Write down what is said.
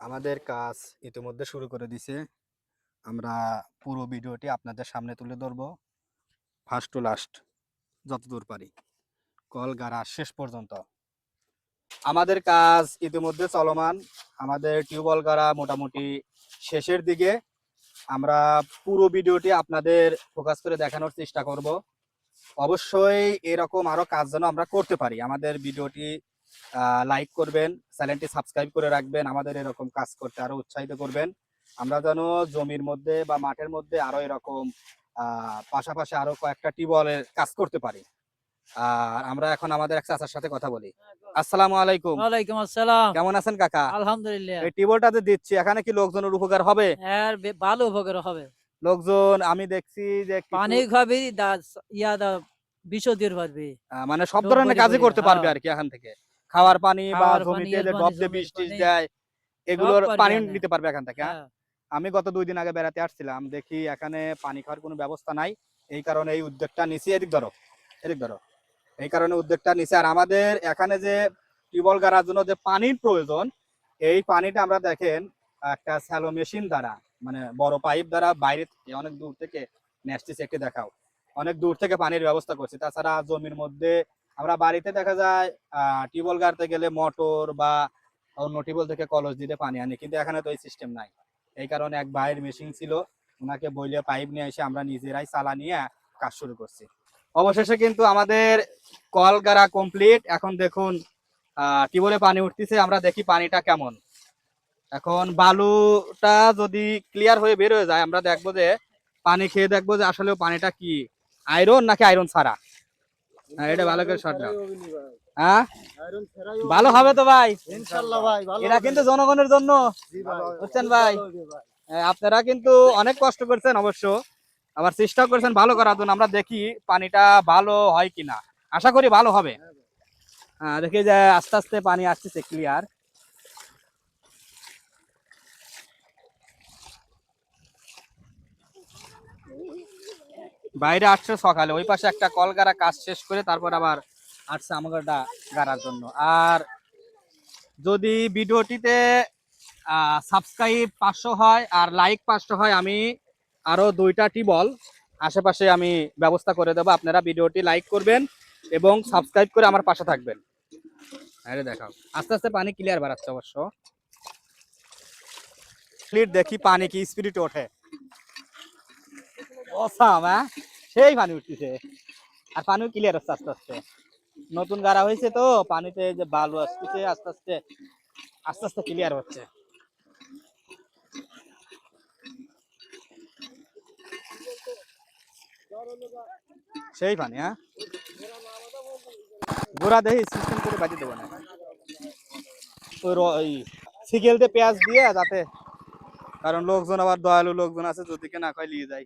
আমাদের কাজ ইতিমধ্যে শুরু করে দিছে। আমরা পুরো ভিডিওটি আপনাদের সামনে তুলে ধরবো। ফার্স্ট টু লাস্ট যতদূর পারি। কল গাড়া শেষ পর্যন্ত। আমাদের কাজ ইতিমধ্যে চলমান। আমাদের টিউবওয়েল গাড়া মোটামুটি শেষের দিকে। আমরা পুরো ভিডিওটি আপনাদের ফোকাস করে দেখানোর চেষ্টা করব। অবশ্যই এরকম আরও কাজ যেন আমরা করতে পারি। আমাদের ভিডিওটি লাইক করবেন চ্যানেলটি সাবস্ক্রাইব করে রাখবেন আমাদের এরকম কাজ করতে আরও উৎসাহিত করবেন। আমরা যেন জমির মধ্যে বা মাঠের মধ্যে আরও এরকম পাশাপাশি আরও কয়েকটা টিউবওয়েলের কাজ করতে পারি। আর আমরা এখন আমাদের এক চাচার সাথে কথা বলি। আসসালামু আলাইকুম। ওয়ালাইকুম আসসালাম। কেমন আছেন কাকা? আলহামদুলিল্লাহ। এই টিউবওয়েলটা যে দিচ্ছি এখানে কি লোকজনের উপকার হবে? বে- ভালো উপকার হবে। লোকজন আমি দেখছি যে পানি খাবি ইয়া দা বিষ দিয়ে পারবি মানে সব ধরনের কাজই করতে পারবে হ্যাঁ। আর কি এখান থেকে। খাওয়ার পানি বা খাওয়ার পানি, জমিতে এর যে পানি, ডব দিয়ে জমির পানি। দেয় এগুলোর পানি। নিতে পারবে এখান থেকে হ্যাঁ? হ্যাঁ। আমি গত দুই দিন আগে বেড়াতে আসছিলাম দেখি এখানে পানি খাওয়ার কোনো ব্যবস্থা নাই এই কারণে এই উদ্যোগটা নিছি এদিক ধরো এদিক ধরো এই কারণে উদ্যোগটা নিছি আর আমাদের এখানে যে টিউবওয়েল গাড়ার জন্য যে পানির প্রয়োজন এই পানিটা আমরা দেখেন একটা স্যালো মেশিন দ্বারা মানে বড় পাইপ দ্বারা বাইরে থেকে অনেক দূর থেকে নেসটিস একটি দেখাও অনেক দূর থেকে পানির ব্যবস্থা করছি তাছাড়া জমির মধ্যে আমরা বাড়িতে দেখা যায় টিউবওয়েল গাড়তে গেলে মোটর বা অন্য টিউবওয়েল থেকে কলস দিতে পানি আনি, কিন্তু এখানে তো এই সিস্টেম নাই। এই কারণে এক ভাইয়ের মেশিন ছিল ওনাকে বইলে পাইপ নিয়ে এসে আমরা নিজেরাই চালা নিয়ে কাজ শুরু করছি। অবশেষে কিন্তু আমাদের কল গাড়া কমপ্লিট এখন দেখুন টিউবওয়েলে পানি উঠতেছে, আমরা দেখি পানিটা কেমন। এখন বালুটা যদি ক্লিয়ার হয়ে বের হয়ে যায়, আমরা দেখব যে, পানি খেয়ে দেখব যে আসলে পানিটা কি আয়রন নাকি আয়রন ছাড়া। হ্যাঁ, এটা ভালো করে শর্ট দাও হ্যাঁ? ভালো হবে তো ভাই। ইনশাআল্লাহ ভাই ভালো এটা কিন্তু জনগণের জন্য। বুঝছেন ভাই? হ্যাঁ, আপনারা কিন্তু অনেক কষ্ট করছেন অবশ্য। আবার চেষ্টা করছেন ভালো করার জন্য। আমরা দেখি পানিটা ভালো হয় কিনা। আশা করি ভালো হবে। হ্যাঁ দেখি যে আস্তে আস্তে পানি আসতেছে ক্লিয়ার বাইরে আসছে সকালে, ওই পাশে একটা কল গাড়া কাজ শেষ করে তারপর আবার আসছে আমাগরটা গাড়ার জন্য। আর যদি ভিডিওটিতে সাবস্ক্রাইব পাঁচশো হয় আর লাইক পাঁচশো হয়, আমি আরও দুইটা টিবল আশেপাশে আমি ব্যবস্থা করে দেবো। আপনারা ভিডিওটি লাইক করবেন এবং সাবস্ক্রাইব করে আমার পাশে থাকবেন। আরে দেখাও। আস্তে আস্তে পানি ক্লিয়ার বাড়াচ্ছে অবশ্য। দেখি পানি কি স্পিরিট ওঠে। অসাম হ্যাঁ? সেই পানি উঠতেছে। আর পানিও ক্লিয়ার হচ্ছে আস্তে আস্তে। নতুন গাড়া হয়েছে তো, পানিতে যে বালু আসতেছে, আস্তে আস্তে আস্তে আস্তে ক্লিয়ার হচ্ছে। সেই পানি হ্যাঁ? গোড়া দেখি সিস্টেম করে বাজিয়ে দেবো না। ওই সিকেলতে পেঁয়াজ দিয়ে যাতে কারণ লোকজন আবার দয়ালু লোকজন আছে, যদি না কয় নিয়ে যায়।